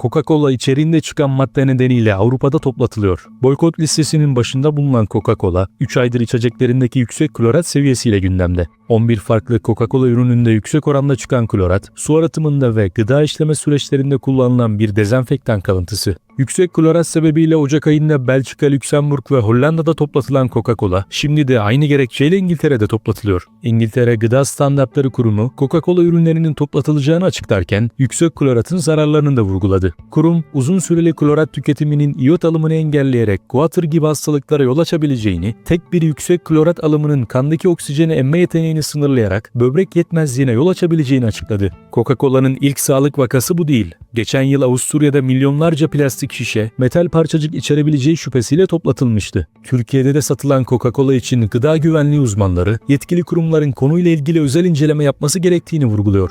Coca-Cola içeriğinde çıkan madde nedeniyle Avrupa'da toplatılıyor. Boykot listesinin başında bulunan Coca-Cola, 3 aydır içeceklerindeki yüksek klorat seviyesiyle gündemde. 11 farklı Coca-Cola ürününde yüksek oranda çıkan klorat, su arıtımında ve gıda işleme süreçlerinde kullanılan bir dezenfektan kalıntısı. Yüksek klorat sebebiyle Ocak ayında Belçika, Lüksemburg ve Hollanda'da toplatılan Coca-Cola, şimdi de aynı gerekçeyle İngiltere'de toplatılıyor. İngiltere Gıda Standartları Kurumu, Coca-Cola ürünlerinin toplatılacağını açıklarken, yüksek kloratın zararlarını da vurguladı. Kurum, uzun süreli klorat tüketiminin iyot alımını engelleyerek guatr gibi hastalıklara yol açabileceğini, tek bir yüksek klorat alımının kandaki oksijeni emme yeteneğini sınırlayarak böbrek yetmezliğine yol açabileceğini açıkladı. Coca-Cola'nın ilk sağlık vakası bu değil. Geçen yıl Avusturya'da milyonlarca şişe, metal parçacık içerebileceği şüphesiyle toplatılmıştı. Türkiye'de de satılan Coca-Cola için gıda güvenliği uzmanları, yetkili kurumların konuyla ilgili özel inceleme yapması gerektiğini vurguluyor.